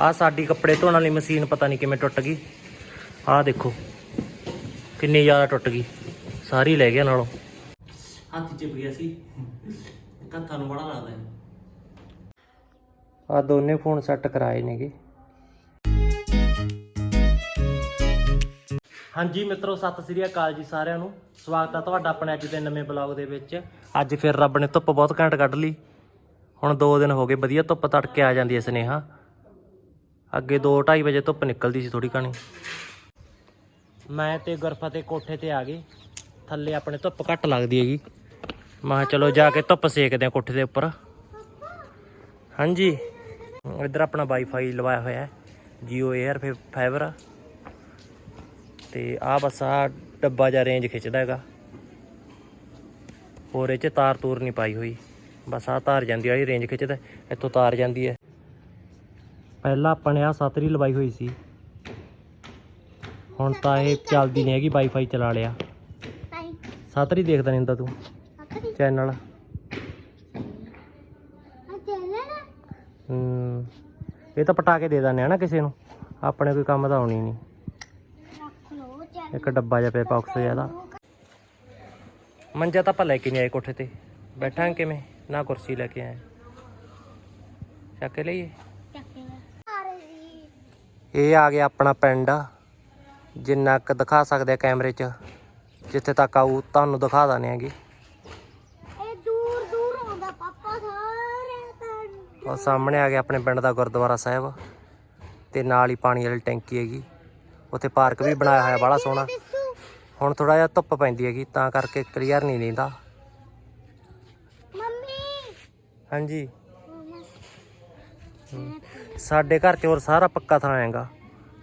ਆ ਸਾਡੀ ਕੱਪੜੇ ਧੋਣ ਵਾਲੀ ਮਸ਼ੀਨ ਪਤਾ ਨਹੀਂ ਕਿਵੇਂ ਟੁੱਟ ਗਈ। ਆਹ ਦੇਖੋ ਕਿੰਨੀ ਜ਼ਿਆਦਾ ਟੁੱਟ ਗਈ। ਸਾਰੀ ਲੈ ਗਿਆ ਨਾਲੋਂ। ਹੱਥ ਚ ਗਿਆ ਸੀ। ਕੱਥਾਂ ਨੂੰ ਬੜਾ ਲੱਗਦਾ ਹੈ। ਆ ਦੋਨੇ ਫੋਨ ਸੈੱਟ ਕਰਾਏ ਨੇਗੇ। ਹਾਂਜੀ ਮਿੱਤਰੋ ਸਤਿ ਸ੍ਰੀ ਅਕਾਲ ਜੀ ਸਾਰਿਆਂ ਨੂੰ। ਸਵਾਗਤ ਹੈ ਤੁਹਾਡਾ ਆਪਣੇ ਅੱਜ ਦੇ ਨਵੇਂ ਬਲੌਗ ਦੇ ਵਿੱਚ। ਅੱਜ ਫਿਰ ਰੱਬ ਨੇ ਧੁੱਪ ਬਹੁਤ ਘੈਂਟ ਕੱਢ ਲਈ। ਹੁਣ 2 ਦਿਨ ਹੋ ਗਏ ਵਧੀਆ ਧੁੱਪ ਤੜਕੇ ਆ ਜਾਂਦੀ ਹੈ ਸਨੇਹਾ। ਅੱਗੇ 2:30 ਵਜੇ ਧੁੱਪ ਨਿਕਲਦੀ ਸੀ ਥੋੜੀ ਕਣੀ ਮੈਂ ਤੇ ਗੁਰਫਤਿਹ ਕੋਠੇ ਤੇ ਆ ਗਏ ਥੱਲੇ ਆਪਣੇ ਧੁੱਪ ਘੱਟ ਲੱਗਦੀ ਹੈਗੀ। ਮੈਂ ਚਲੋ ਜਾ ਕੇ ਧੁੱਪ ਸੇਕਦੇ ਆ ਕੋਠੇ ਦੇ ਉੱਪਰ। ਹਾਂਜੀ। ਇੱਧਰ ਆਪਣਾ ਵਾਈਫਾਈ ਲਵਾਇਆ ਹੋਇਆ ਹੈ। Jio Air fiber. ਤੇ ਆ ਬਸ ਆ ਡੱਬਾ ਜਾਂ ਰੇਂਜ ਖਿੱਚਦਾ ਹੈਗਾ। ਹੋਰ ਇਹ ਚ ਤਾਰ ਤੂਰ ਨਹੀਂ ਪਾਈ ਹੋਈ। ਬਸ ਆ ਤਾਰ ਜਾਂਦੀ ਇਹ ਰੇਂਜ ਖਿੱਚਦਾ ਇੱਥੋਂ ਤਾਰ ਜਾਂਦੀ ਹੈ। ਪਹਿਲਾਂ ਆਪਾਂ ਨੇ ਆ ਸਤਰੀ ਲਵਾਈ ਹੋਈ ਸੀ। ਹੁਣ ਤਾਂ ਇਹ ਚੱਲਦੀ ਨਹੀਂ ਹੈਗੀ ਵਾਈਫਾਈ ਚਲਾ ਲਿਆ। ਸਤਰੀ ਦੇਖਦਾ ਨਹੀਂ ਹੁੰਦਾ ਤੂੰ ਚੈਨਲ। ਹੂੰ ਇਹ ਤਾਂ ਪਟਾ ਕੇ ਦੇ ਦਿੰਦੇ ਆ ਨਾ ਕਿਸੇ ਨੂੰ ਆਪਣੇ ਕੋਈ ਕੰਮ ਤਾਂ ਆਉਣੀ ਨਹੀਂ ਇੱਕ ਡੱਬਾ ਜਿਹਾ ਪਿਆ ਬਾਕਸ ਜ਼ਿਆਦਾ ਮੰਜਾ ਤਾਂ ਆਪਾਂ ਲੈ ਕੇ ਨਹੀਂ ਆਏ ਕੋਠੇ ਤੇ। ਬੈਠਾਂ ਕਿਵੇਂ? ਨਾ ਕੁਰਸੀ ਲੈ ਕੇ ਆਏ। ਚੱਕ ਲਈਏ। ਇਹ ਆ ਗਿਆ ਆਪਣਾ ਪਿੰਡ। ਜਿੰਨਾ ਕੁ ਦਿਖਾ ਸਕਦੇ ਆ ਕੈਮਰੇ 'ਚ ਜਿੱਥੇ ਤੱਕ ਆਊ ਤੁਹਾਨੂੰ ਦਿਖਾ ਦਾਨੇ ਆਗੇ। ਇਹ ਦੂਰ ਦੂਰ ਆਉਂਦਾ ਪਾਪਾ ਸਾਰੇ ਪਿੰਡ। ਉਹ ਸਾਹਮਣੇ ਆ ਗਿਆ ਆਪਣੇ ਪਿੰਡ ਦਾ ਗੁਰਦੁਆਰਾ ਸਾਹਿਬ। ਤੇ ਨਾਲ ਹੀ ਪਾਣੀ ਵਾਲੀ ਟੈਂਕੀ ਹੈਗੀ। ਉੱਥੇ ਪਾਰਕ ਵੀ ਬਣਾਇਆ ਹੋਇਆ ਬੜਾ ਸੋਹਣਾ। ਹੁਣ ਥੋੜਾ ਜਿਹਾ ਧੁੱਪ ਪੈਂਦੀ ਹੈਗੀ ਤਾਂ ਕਰਕੇ ਕਲੀਅਰ ਨਹੀਂ ਨੀਂਦਾ ਮੰਮੀ। ਹਾਂਜੀ। ਸਾਡੇ ਘਰ 'ਚ ਹੋਰ ਸਾਰਾ ਪੱਕਾ ਥਾਂ ਹੈਗਾ।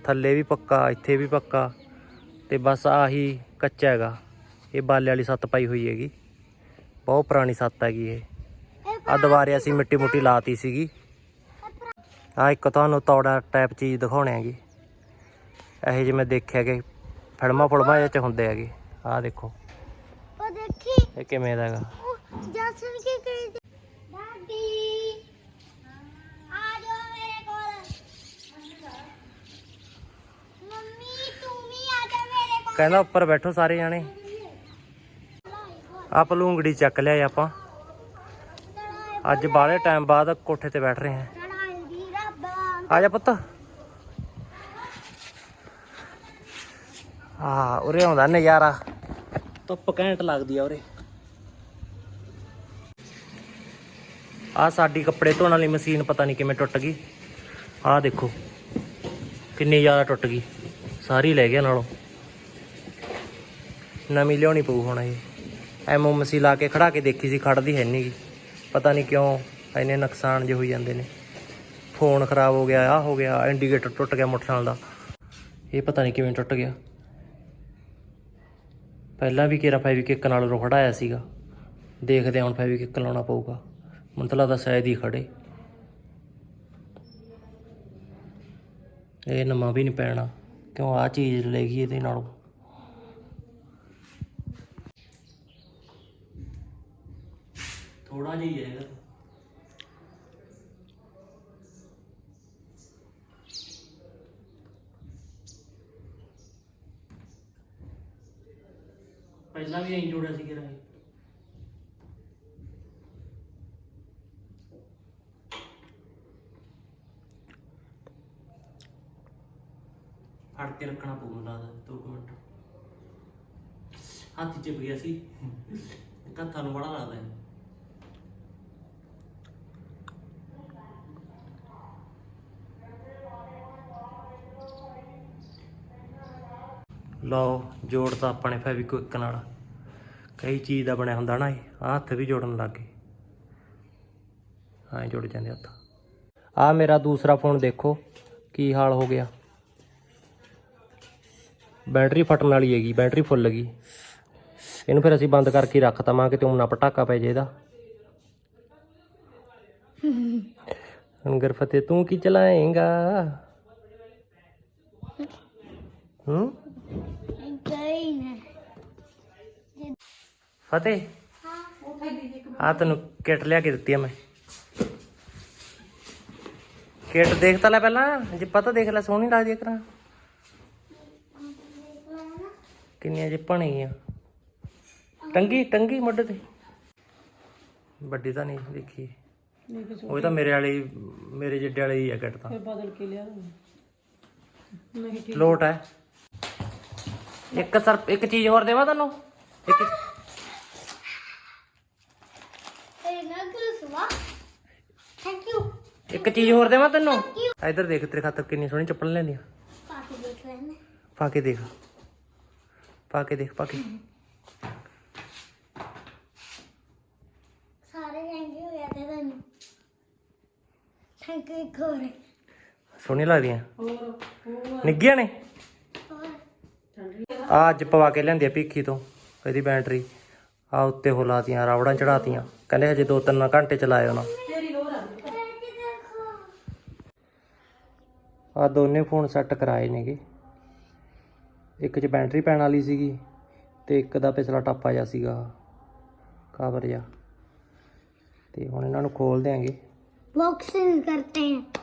ਥੱਲੇ ਵੀ ਪੱਕਾ ਇੱਥੇ ਵੀ ਪੱਕਾ। ਤੇ ਬਸ ਆਹੀ ਕੱਚਾ ਹੈਗਾ। ਇਹ ਬਾਲੇ ਵਾਲੀ ਸੱਤ ਪਾਈ ਹੋਈ ਹੈਗੀ। ਬਹੁਤ ਪੁਰਾਣੀ ਸੱਤ ਹੈਗੀ ਇਹ। ਆ ਦੁਬਾਰੇ ਅਸੀਂ ਮਿੱਟੀ ਮੁੱਟੀ ਲਾਤੀ ਸੀਗੀ। ਆ ਇੱਕ ਤੁਹਾਨੂੰ ਤੌੜਾ ਟਾਈਪ ਚੀਜ਼ ਦਿਖਾਉਣੇ ਹੈਗੀ। ਇਹੋ ਜਿਵੇਂ ਦੇਖਿਆ ਕਿ ਫਿਲਮਾਂ ਫੁਲਮਾਂ ਇਹ ਚ ਹੁੰਦੇ ਹੈਗੇ। ਆਹ ਦੇਖੋ। ਉਹ ਦੇਖੀ। ਇਹ ਕਿਵੇਂ ਦਾ ਹੈਗਾ। ਜਸਨ ਕੀ ਕਰੀ ਦਾਦੀ ਆ ਜਾ ਮੇਰੇ ਕੋਲ ਮੰਮੀ ਤੂੰ ਵੀ ਆ ਜਾ ਮੇਰੇ ਕੋਲ ਕਹਿੰਦਾ ਉੱਪਰ ਬੈਠੋ ਸਾਰੇ ਜਾਣੇ। ਆ ਪਲੂੰਗੜੀ ਚੱਕ ਲਿਆ ਆਪਾਂ। ਅੱਜ ਬਾਹਲੇ ਟਾਈਮ ਬਾਅਦ ਕੋਠੇ ਤੇ ਬੈਠ ਰਹੇ ਹਾਂ। ਆ ਜਾ ਪੁੱਤ। ਆ ਉਰੇ ਆਉਂਦਾ ਨਜ਼ਾਰਾ। ਧੁੱਪ ਘੈਂਟ ਲੱਗਦੀ ਆ ਉਰੇ। ਆ ਸਾਡੀ ਕੱਪੜੇ ਧੋਣ ਵਾਲੀ ਮਸ਼ੀਨ ਪਤਾ ਨਹੀਂ ਕਿਵੇਂ ਟੁੱਟ ਗਈ। ਆ ਦੇਖੋ, ਕਿੰਨੀ ਜ਼ਿਆਦਾ ਟੁੱਟ ਗਈ। ਸਾਰੀ ਲੈ ਗਿਆ ਨਾਲੋਂ। ਨਵੀਂ ਲਿਆਉਣੀ ਪਊ ਹੁਣ ਇਹ। ਐਮਓ ਮਸੀ ਲਾ ਕੇ ਖੜਾ ਕੇ ਦੇਖੀ ਸੀ, ਖੜਦੀ ਹੈ ਨਹੀਂ ਗੀ। ਪਤਾ ਨਹੀਂ ਕਿਉਂ ਇੰਨੇ ਨੁਕਸਾਨ ਜੇ ਹੋਈ ਜਾਂਦੇ ਨੇ। ਫੋਨ ਖਰਾਬ ਹੋ ਗਿਆ ਆ ਹੋ ਗਿਆ ਇੰਡੀਕੇਟਰ ਟੁੱਟ ਗਿਆ ਮੋਟਰਸਾਈਕਲ ਦਾ। ਇਹ ਪਤਾ ਨਹੀਂ ਕਿਵੇਂ ਟੁੱਟ ਗਿਆ। ਪਹਿਲਾਂ ਵੀ ਕੇਰਾ ਕਿੱਕ ਨਾਲ ਰੋਖੜਾਇਆ ਸੀਗਾ। ਦੇਖਦੇ ਹਾਂ ਹੁਣ ਕਿੱਕ ਲਾਉਣਾ ਪਊਗਾ। ਮੈਨੂੰ ਤਾਂ ਲੱਗਦਾ ਸ਼ਾਇਦ ਹੀ ਖੜੇ। ਇਹ ਨਵਾਂ ਵੀ ਨਹੀਂ ਪੈਣਾ। ਕਿਉਂ ਆ ਚੀਜ਼ ਲੈ ਗਈ ਇਹਦੇ ਨਾਲੋਂ। ਥੋੜਾ ਜਿਹਾ ਹੀ ਹੈ ਇਹਦਾ। ਪਹਿਲਾਂ ਵੀ ਐਂ ਜੋੜਿਆ ਸੀ ਕਿਰਾ ਇਹ ਫੜ ਕੇ ਰੱਖਣਾ ਪਊ ਮੈਨੂੰ ਲੱਗਦਾ ਦੋ ਕੁ ਮਿੰਟ। ਹੱਥ ਚ ਗਿਆ ਸੀ। ਹੱਥਾਂ ਨੂੰ ਬੜਾ ਲੱਗਦਾ ਹੈ। ਲਓ ਜੋੜਤਾ ਆਪਾਂ ਨੇ ਫੈਵਿਕਵਿਕ ਨਾਲ। ਕਈ ਚੀਜ਼ ਦਾ ਬਣਿਆ ਹੁੰਦਾ ਨਾ ਇਹ, ਆਹ ਹੱਥ ਵੀ ਜੋੜਨ ਲੱਗ ਗਏ। ਹਾਂ ਜੁੜ ਜਾਂਦੇ ਹੱਥ। ਆ ਮੇਰਾ ਦੂਸਰਾ ਫੋਨ ਦੇਖੋ, ਕੀ ਹਾਲ ਹੋ ਗਿਆ। ਬੈਟਰੀ ਫਟਣ ਵਾਲੀ ਹੈਗੀ, ਬੈਟਰੀ ਫੁੱਲ ਗਈ। ਇਹਨੂੰ ਫਿਰ ਅਸੀਂ ਬੰਦ ਕਰਕੇ ਰੱਖ ਰੱਖਤਾ ਮਾਂ ਕਿਤੇ ਹੁਣ ਨਾ ਪਟਾਕਾ ਪੈ ਜੇ ਇਹਦਾ। ਅੰਗਰ ਫਤਿਹ, ਤੂੰ ਕੀ ਚਲਾਏਂਗਾ? ਹੂੰ ਗਈ ਨੇ ਫਤਿਹ। ਆ ਤੈਨੂੰ ਕਿਟ ਲਿਆ ਕੇ ਦਿੱਤੀ ਆ ਮੈਂ। ਕਿਟ ਦੇਖ ਤਾਂ ਲੈ ਪਹਿਲਾਂ ਜੇ ਪਤਾ ਦੇਖ ਲੈ ਸੋਹਣੀ ਲੱਗਦੀ ਆ ਕਰਾਂ ਕਿੰਨੀਆਂ ਜਿੱਪਾਂ ਨੇਗੀਆਂ ਟੰਗੀ ਟੰਗੀ ਮੁੱਢ ਤੇ। ਵੱਡੀ ਤਾਂ ਨਹੀਂ ਦੇਖੀ। ਉਹ ਤਾਂ ਮੇਰੇ ਵਾਲੀ ਮੇਰੇ ਜਿੱਡੇ ਵਾਲੀ ਹੀ ਆ ਕਿਟ ਤਾਂ। ਬਦਲ ਕੇ ਲਿਆ ਨਹੀਂ ਠੀਕ ਲੋਟ ਹੈ ਇੱਕ ਸਰ ਇੱਕ ਚੀਜ਼ ਹੋਰ ਦੇਵਾਂ ਤੁਹਾਨੂੰ? ਇੱਕ ਇਹ ਨਾ ਗੁਰਸਵਾ ਥੈਂਕ ਯੂ ਇੱਕ ਚੀਜ਼ ਹੋਰ ਦੇਵਾਂ ਤੈਨੂੰ? ਇੱਧਰ ਦੇਖ, ਤੇਰੇ ਖਾਤਰ ਕਿੰਨੀ ਸੋਹਣੀ ਚੱਪਲ ਲੈਂਦੀਆਂ ਪਾ ਕੇ ਦੇਖ ਲੈਣਾ ਪਾ ਕੇ ਦੇਖ, ਪਾ ਕੇ ਦੇਖ, ਪਾ ਕੇ ਸਾਰੇ ਥੈਂਕ ਯੂ ਹੋਇਆ ਤੇ ਤੁਹਾਨੂੰ ਥੈਂਕ ਯੂ ਹੋਰ ਸੋਹਣੀਆਂ ਲੱਗਦੀਆਂ। ਹੋਰ ਨਿੱਗੀਆਂ ਨੇ? ਹੋਰ ਆ ਅੱਜ ਪਵਾ ਕੇ ਲਿਆਂਦੀ ਆ ਭੀਖੀ ਤੋਂ, ਇਹਦੀ ਬੈਟਰੀ। ਆ ਉੱਤੇ ਹੋ ਲਾਤੀਆਂ, ਰਾਵੜਾਂ ਚੜਾਤੀਆਂ। ਕਹਿੰਦੇ ਹਜੇ 2-3 ਘੰਟੇ ਚਲਾਏ ਉਹਨਾਂ ਤੇਰੀ ਲੋਰ ਆ ਇਹ ਦੇਖੋ ਆ ਦੋਨੇ ਫੋਨ ਸੈੱਟ ਕਰਾਏ ਨੇਗੇ ਇੱਕ 'ਚ ਬੈਟਰੀ ਪੈਣ ਵਾਲੀ ਸੀਗੀ ਤੇ ਇੱਕ ਦਾ ਪਿਛਲਾ ਟਾਪਾ ਜਿਹਾ ਸੀਗਾ ਕਵਰ ਜਿਹਾ ਤੇ ਹੁਣ ਇਹਨਾਂ ਨੂੰ ਖੋਲ ਦਿਆਂਗੇ बॉक्सिंग करते हैं